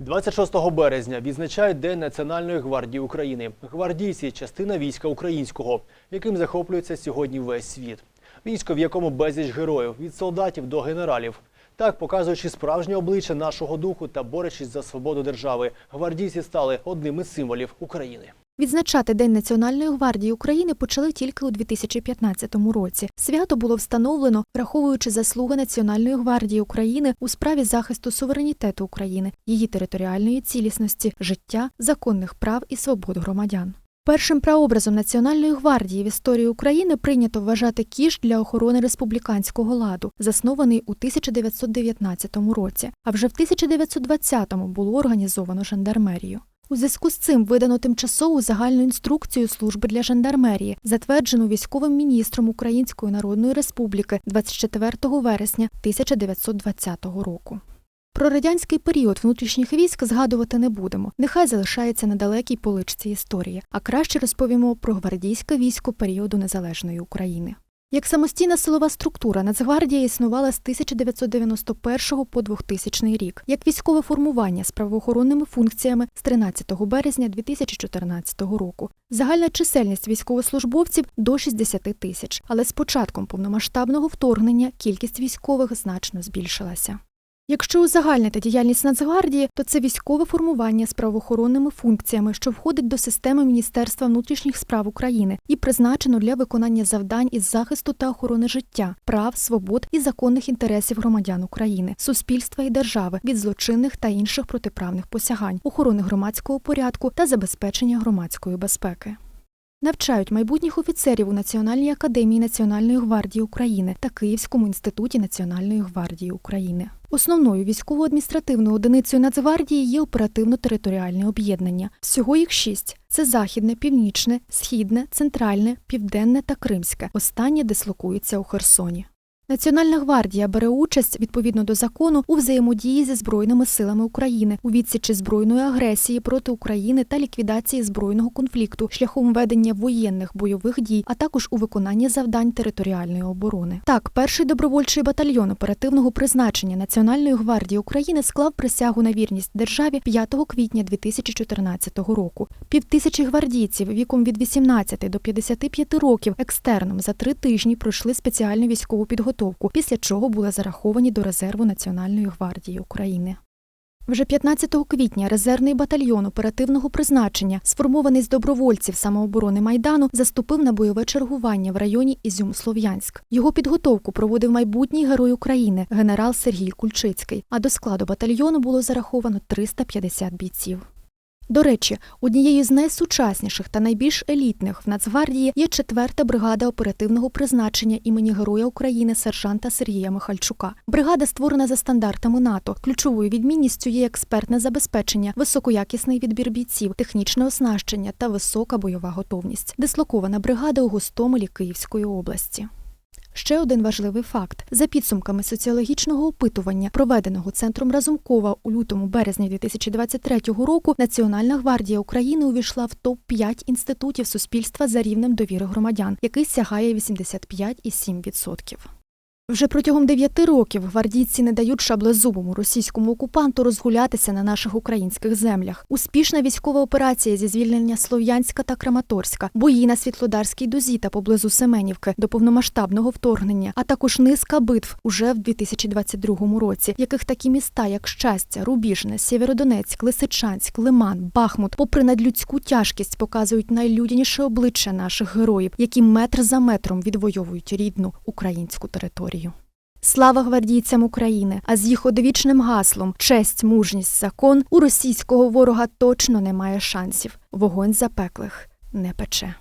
26 березня відзначають День Національної гвардії України. Гвардійці частина війська українського, яким захоплюється сьогодні весь світ. Військо, в якому безліч героїв від солдатів до генералів. Так, показуючи справжнє обличчя нашого духу та борючись за свободу держави, гвардійці стали одним із символів України. Відзначати День Національної гвардії України почали тільки у 2015 році. Свято було встановлено, враховуючи заслуги Національної гвардії України у справі захисту суверенітету України, її територіальної цілісності, життя, законних прав і свобод громадян. Першим прообразом Національної гвардії в історії України прийнято вважати кіш для охорони республіканського ладу, заснований у 1919 році. А вже в 1920-му було організовано жандармерію. У зв'язку з цим видано тимчасову загальну інструкцію служби для жандармерії, затверджену військовим міністром Української Народної Республіки 24 вересня 1920 року. Про радянський період внутрішніх військ згадувати не будемо. Нехай залишається на далекій поличці історії, а краще розповімо про гвардійське військо періоду незалежної України. Як самостійна силова структура, Нацгвардія існувала з 1991 по 2000 рік, як військове формування з правоохоронними функціями з 13 березня 2014 року. Загальна чисельність військовослужбовців до 60 тисяч, але з початком повномасштабного вторгнення кількість військових значно збільшилася. Якщо узагальнити діяльність Нацгвардії, то це військове формування з правоохоронними функціями, що входить до системи Міністерства внутрішніх справ України і призначено для виконання завдань із захисту та охорони життя, прав, свобод і законних інтересів громадян України, суспільства і держави від злочинних та інших протиправних посягань, охорони громадського порядку та забезпечення громадської безпеки. Навчають майбутніх офіцерів у Національній академії Національної гвардії України та Київському інституті Національної гвардії України. Основною військово-адміністративною одиницею Нацгвардії є оперативно-територіальне об'єднання. Всього їх шість: це західне, північне, східне, центральне, південне та кримське. Останнє дислокується у Херсоні. Національна гвардія бере участь відповідно до закону у взаємодії зі збройними силами України у відсічі збройної агресії проти України та ліквідації збройного конфлікту шляхом ведення воєнних бойових дій, а також у виконанні завдань територіальної оборони. Так, перший добровольчий батальйон оперативного призначення Національної гвардії України склав присягу на вірність державі 5 квітня 2014 року. Півтисячі гвардійців віком від 18 до 55 років екстерном за три тижні пройшли спеціальну військову підготовку, після чого були зараховані до резерву Національної гвардії України. Вже 15 квітня резервний батальйон оперативного призначення, сформований з добровольців самооборони Майдану, заступив на бойове чергування в районі Ізюм-Слов'янськ. Його підготовку проводив майбутній герой України, генерал Сергій Кульчицький. А до складу батальйону було зараховано 350 бійців. До речі, однією з найсучасніших та найбільш елітних в Нацгвардії є четверта бригада оперативного призначення імені Героя України сержанта Сергія Михальчука. Бригада створена за стандартами НАТО. Ключовою відмінністю є експертне забезпечення, високоякісний відбір бійців, технічне оснащення та висока бойова готовність. Дислокована бригада у Гостомелі Київської області. Ще один важливий факт: за підсумками соціологічного опитування, проведеного центром Разумкова у лютому березні 2023 року, Національна гвардія України увійшла в топ 5 інститутів суспільства за рівнем довіри громадян, який сягає 85,7%. Вже протягом дев'яти років гвардійці не дають шаблезубому російському окупанту розгулятися на наших українських землях. Успішна військова операція зі звільнення Слов'янська та Краматорська, бої на Світлодарській дузі та поблизу Семенівки до повномасштабного вторгнення, а також низка битв уже в 2022 році, яких такі міста, як Щастя, Рубіжне, Сєвєродонецьк, Лисичанськ, Лиман, Бахмут, попри надлюдську тяжкість, показують найлюдяніше обличчя наших героїв, які метр за метром відвоюють рідну українську територію. Слава гвардійцям України! А з їх одвічним гаслом честь, мужність, закон у російського ворога точно немає шансів. Вогонь запеклих не пече.